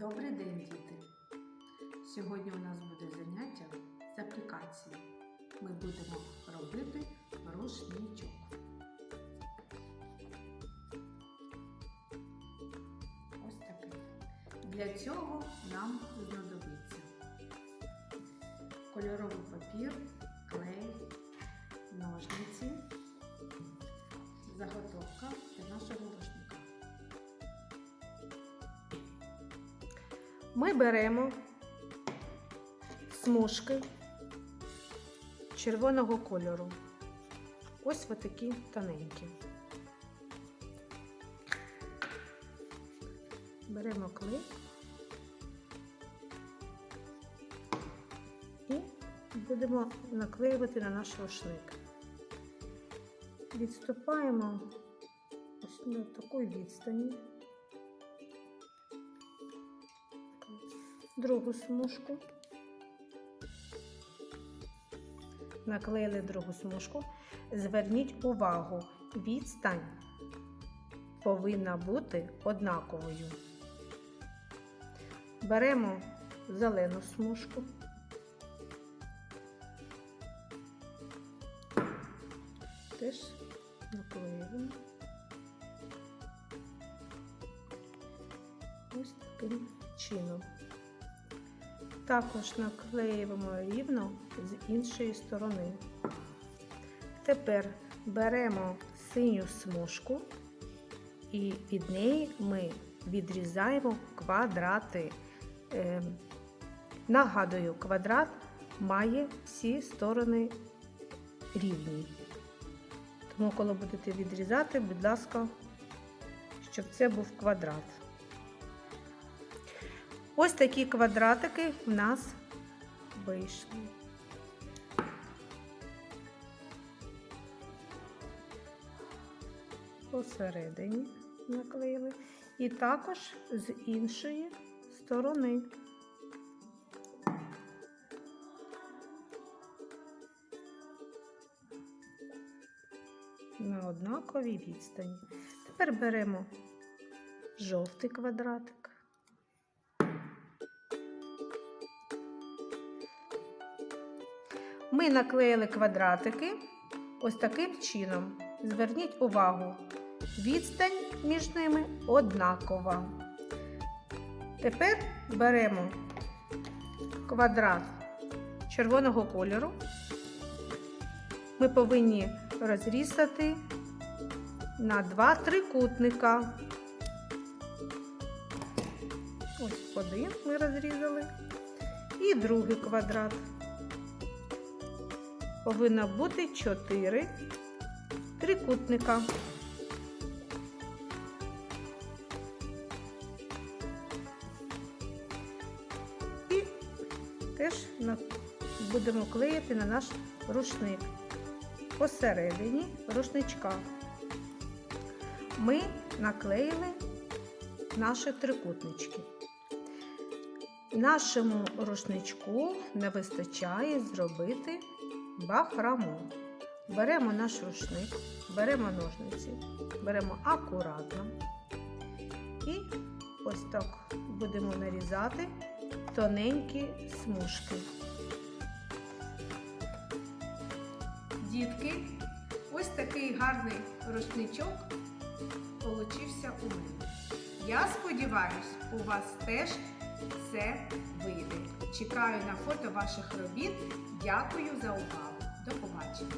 Добрий день, діти! Сьогодні у нас буде заняття з аплікації. Ми будемо робити рушничок. Ось такий. Для цього нам знадобиться кольоровий папір, клей, ножниці, заготовка для нашого рушника. Ми беремо смужки червоного кольору. Ось такі тоненькі. Беремо клей і будемо наклеювати на наш рушник. Відступаємо ось на такої відстані. Другу смужку. Наклеїли другу смужку. Зверніть увагу, відстань повинна бути однаковою. Беремо зелену смужку. Теж наклеюємо. Ось таким чином. Також наклеюємо рівно з іншої сторони. Тепер беремо синю смужку і від неї ми відрізаємо квадрати. Е, Нагадую, квадрат має всі сторони рівні. Тому, коли будете відрізати, будь ласка, щоб це був квадрат. Ось такі квадратики в нас вийшли. Посередині наклеїли. І також з іншої сторони. На однаковій відстані. Тепер беремо жовтий квадратик. Ми наклеїли квадратики ось таким чином. Зверніть увагу, відстань між ними однакова. Тепер беремо квадрат червоного кольору. Ми повинні розрізати на два трикутника. Ось один ми розрізали. І другий квадрат повинно бути 4 трикутника. І теж будемо клеїти на наш рушник. Посередині рушничка ми наклеїли наші трикутнички. Нашому рушничку не вистачає зробити бахрому. Беремо наш рушник, беремо ножниці, беремо акуратно і ось так будемо нарізати тоненькі смужки. Дітки, ось такий гарний рушничок получився у мене. Я сподіваюсь, у вас теж все вийде. Чекаю на фото ваших робіт. Дякую за увагу. До побачення!